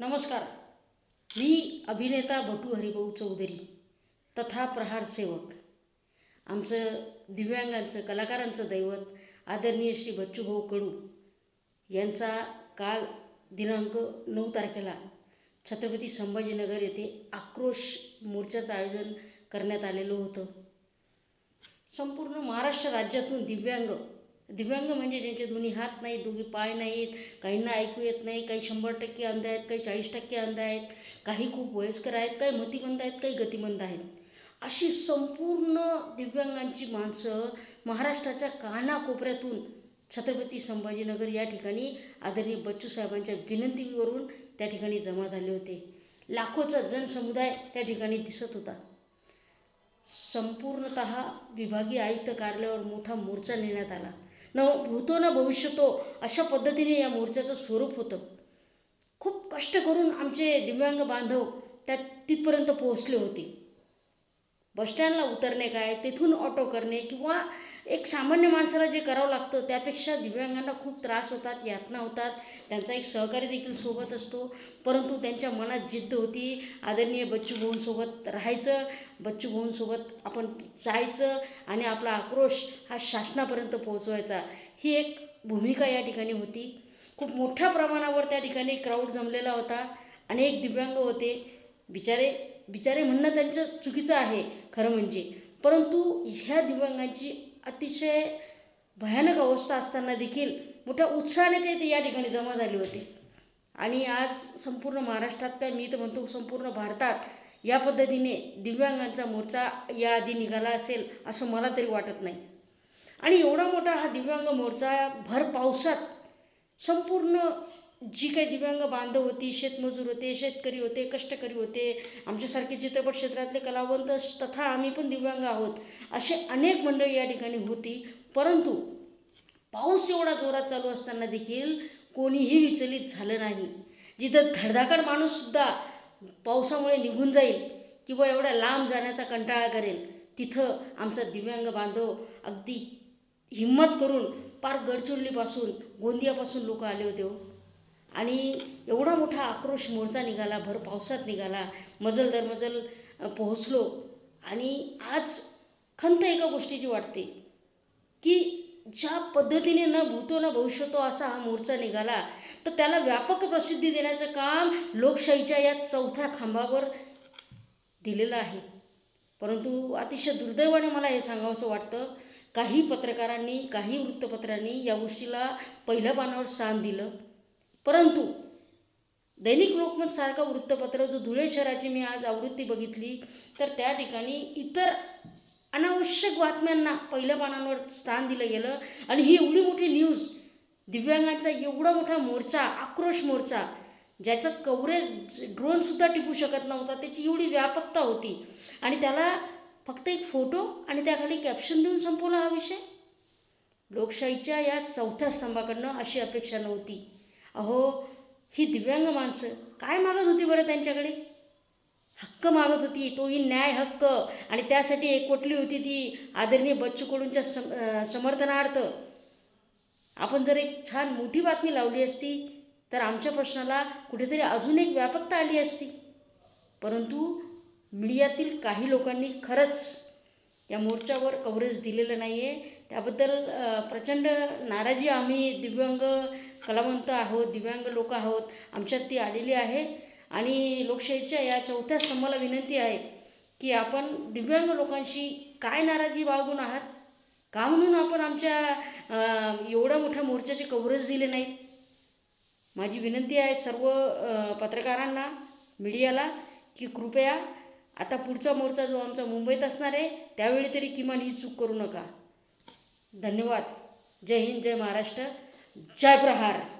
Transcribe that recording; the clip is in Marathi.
नमस्कार. मी अभिनेता भटू हरिभाऊ चौधरी तथा प्रहार सेवक. आमचं दिव्यांगांचं कलाकारांचं दैवत आदरणीय श्री बच्चूभाऊ कडू यांचा काल दिनांक नऊ तारखेला छत्रपती संभाजीनगर येथे आक्रोश मोर्चाचं आयोजन करण्यात आलेलं होतं. संपूर्ण महाराष्ट्र राज्यातून दिव्यांग दिव्यांग म्हणजे ज्यांचे दोन्ही हात नाहीत दोघी पाय नाहीत काहींना ऐकू येत नाही काही शंभर टक्के अंध आहेत काही चाळीस टक्के अंध आहेत काही खूप वयस्कर आहेत काही मतिमंद आहेत काही गतिमंद आहेत. अशी संपूर्ण दिव्यांगांची माणसं महाराष्ट्राच्या कानाकोपऱ्यातून छत्रपती संभाजीनगर या ठिकाणी आदरणीय बच्चू साहेबांच्या विनंतीवरून त्या ठिकाणी जमा झाले होते. लाखोचा जनसमुदाय त्या ठिकाणी दिसत होता. संपूर्णत विभागीय आयुक्त कार्यालयावर मोठा मोर्चा नेण्यात आला. न भूतो न भविष्यतो अशा पद्धतीने या मोर्चाचं स्वरूप होतं. खूप कष्ट करून आमचे दिव्यांग बांधव त्या तिथपर्यंत पोहोचले होते. बसस्टँडला उतरणे काय तेथून ऑटो करणे किंवा एक सामान्य माणसाला जे करावं लागतं त्यापेक्षा दिव्यांगांना खूप त्रास होतात यातना होतात. त्यांचा एक सहकारी देखील सोबत असतो. परंतु त्यांच्या मनात जिद्द होती. आदरणीय बच्चू भाऊंसोबत राहायचं बच्चू भाऊंसोबत आपण जायचं आणि आपला आक्रोश हा शासनापर्यंत पोहोचवायचा. ही एक भूमिका या ठिकाणी होती. खूप मोठ्या प्रमाणावर त्या ठिकाणी क्राऊड जमलेला होता. अनेक दिव्यांग होते. बिचारे बिचारे म्हणणं त्यांचं चुकीचं आहे खरं म्हणजे. परंतु ह्या दिव्यांगांची अतिशय भयानक अवस्था असताना देखील मोठ्या उत्साहाने ते ते या ठिकाणी जमा झाले होते. आणि आज संपूर्ण महाराष्ट्रात काय मी तर म्हणतो संपूर्ण भारतात या पद्धतीने दिव्यांगांचा मोर्चा या आधी निघाला असेल असं मला तरी वाटत नाही. आणि एवढा मोठा हा दिव्यांग मोर्चा भर पावसात संपूर्ण जी काही दिव्यांग बांधव होती शेतमजूर होते शेतकरी होते कष्टकरी होते आमच्यासारखे चित्रपट क्षेत्रातले कलावंत तथा आम्ही पण दिव्यांग आहोत असे अनेक मंडळी या ठिकाणी होती. परंतु पाऊस एवढा जोरात चालू असताना देखील कोणीही विचलित झालं नाही. जिथं धडधाकड माणूससुद्धा पावसामुळे निघून जाईल किंवा एवढ्या लांब जाण्याचा कंटाळा करेल तिथं आमचा दिव्यांग बांधव अगदी हिंमत करून पार गडचिरोलीपासून गोंदियापासून लोक आले होते हो. आणि एवढा मोठा आक्रोश मोर्चा निघाला भर पावसात निघाला मजल दर मजल पोहोचलो. आणि आज खंत एका गोष्टीची वाटते की ज्या पद्धतीने न भूतो न भविष्यतो असा हा मोर्चा निघाला तर त्याला व्यापक प्रसिद्धी देण्याचं काम लोकशाहीच्या या चौथ्या खांबावर दिलेलं आहे. परंतु अतिशय दुर्दैवाने मला हे सांगावंसं वाटतं काही पत्रकारांनी काही वृत्तपत्रांनी या गोष्टीला पहिल्या पानावर स्थान दिलं. परंतु दैनिक लोकमतसारखं वृत्तपत्र जो धुळे शहराची मी आज आवृत्ती बघितली तर त्या ठिकाणी इतर अनावश्यक बातम्यांना पहिल्या पानांवर स्थान दिलं गेलं. आणि ही एवढी मोठी न्यूज दिव्यांगांचा एवढा मोठा मोर्चा आक्रोश मोर्चा ज्याच्यात कवरेज ड्रोनसुद्धा टिपू शकत नव्हता त्याची एवढी व्यापकता होती. आणि त्याला फक्त एक फोटो आणि त्याखाली कॅप्शन देऊन संपवला हा विषय. लोकशाहीच्या या चौथ्या स्तंभाकडनं अशी अपेक्षा नव्हती. अहो ही दिव्यांग माणसं काय मागत होती बरं त्यांच्याकडे? हक्क मागत होती तोही न्याय हक्क. आणि त्यासाठी एकवटली होती ती आदरणीय बच्चू कडूंच्या सम समर्थनार्थ. आपण जर एक छान मोठी बातमी लावली असती तर आमच्या प्रश्नाला कुठेतरी अजून एक व्यापकता आली असती. परंतु मीडियातील काही लोकांनी खरंच या मोर्चावर कव्हरेज दिलेलं नाही आहे त्याबद्दल प्रचंड नाराजी आम्ही दिव्यांग कलावंत आहोत दिव्यांग लोक आहोत आमच्यात ती आलेली आहे. आणि लोकशाहीच्या या चौथ्या स्तंभाला विनंती आहे की आपण दिव्यांग लोकांशी काय नाराजी बाळगून आहात? का म्हणून आपण आमच्या एवढ्या मोठ्या मोर्चाचे कव्हरेज दिले नाही माझी विनंती आहे सर्व पत्रकारांना मीडियाला की कृपया आता पुढचा मोर्चा जो आमचा मुंबईत असणार आहे त्यावेळी तरी किमान ही चूक करू नका. धन्यवाद. जय हिंद जय महाराष्ट्र. जय प्रहार.